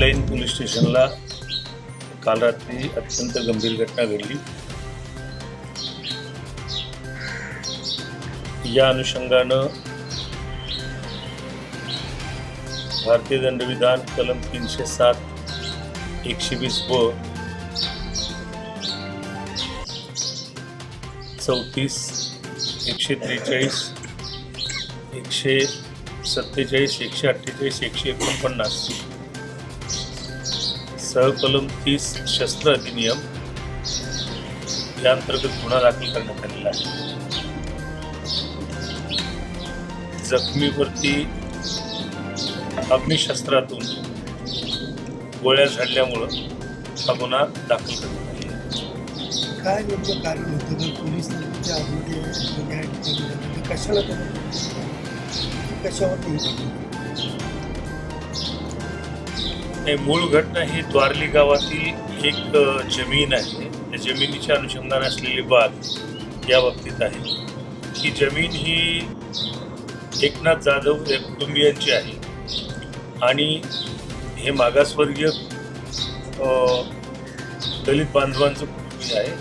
स्टेशनला काल रात्री अत्यंत गंभीर घटना घडली. या अनुषंगानं भारतीय दंडविधान कलम तीनशे सात एकशे वीस व चौतीस एकशे त्रेचाळीस एकशे सत्तेचाळीस एकशे अठ्ठेचाळीस एकशे एकोणपन्नास सहकलम तीस शस्त्र अधिनियम याअंतर्गत गुन्हा दाखल करण्यात आलेला आहे. जखमीवरती अग्निशस्त्रातून गोळ्या झाडल्यामुळं हा गुन्हा दाखल करण्यात आलेला आहे. काय नेमकं कारण होतं? जर पोलीस कशाला कशावरती हे मूळ घटना ही द्वारली गावातील एक जमीन आहे. त्या जमिनीच्या अनुषंगाने असलेली बाग या बाबतीत आहे. ही जमीन ही एकनाथ जाधव या कुटुंबियांची आहे. आणि हे मागासवर्गीय दलित बांधवांचं कुटुंबीय आहे.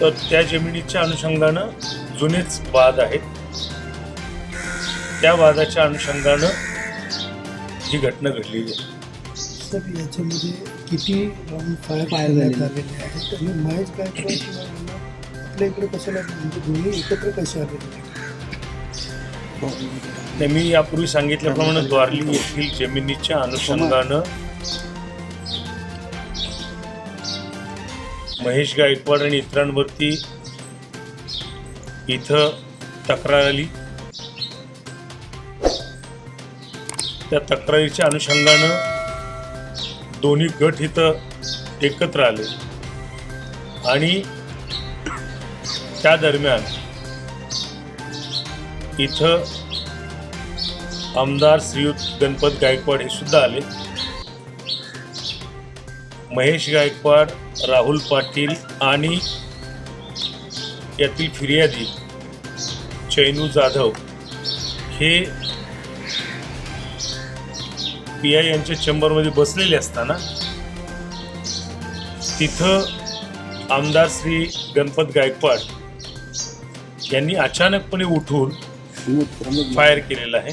तर त्या जमिनीच्या अनुषंगानं जुनेच वाद आहेत. त्या वादाच्या अनुषंगानं ही घटना घडलेली आहे सर याच्यामध्ये किती राऊंड फायर करण्यात झालेले. आहेत आणि महेश गायकवाड किंवा यांना आपल्या इकडे कशाला म्हणजे दोन्ही एकत्र कसे आलेले आहेत? नाही, मी यापूर्वी सांगितल्याप्रमाणे द्वारली येथील जमिनीच्या अनुषंगानं महेश गायकवाड आणि इतरांवरती इथं तक्रार आली त्या तक्रारीच्या अनुषंगानं दोन्ही गट इथं एकत्र आले. आणि त्या दरम्यान इथं आमदार श्रीयुत गणपत गायकवाड हे सुद्धा आले. महेश गायकवाड राहुल पाटील आणि यातील फिर्यादी चैनू जाधव हे पी आय यांच्या चेंबरमध्ये बसलेले असताना तिथं आमदार श्री गणपत गायकवाड यांनी अचानकपणे उठून फायर केलेला आहे.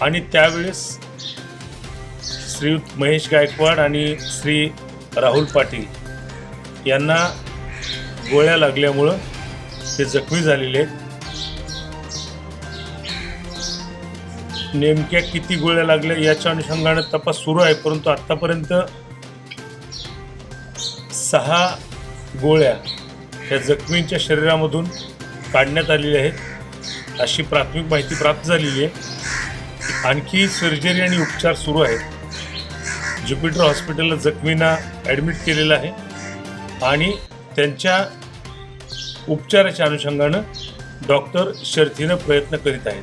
आणि त्यावेळेस श्रीयुत महेश गायकवाड आणि श्री राहुल पाटील यांना गोळ्या लागल्यामुळं ते जखमी झालेले आहेत. नेमक्या किती गोळ्या लागल्या याच्या अनुषंगानं तपास सुरू आहे परंतु आत्तापर्यंत सहा गोळ्या या जखमींच्या शरीरामधून काढण्यात आलेल्या आहेत. अशी प्राथमिक माहिती प्राप्त झालेली आहे. आणखी सर्जरी आणि उपचार सुरू आहेत. ज्युपिटर हॉस्पिटलला जखमींना ॲडमिट केलेलं आहे आणि त्यांच्या उपचाराच्या अनुषंगानं डॉक्टर शर्थीनं प्रयत्न करीत आहेत.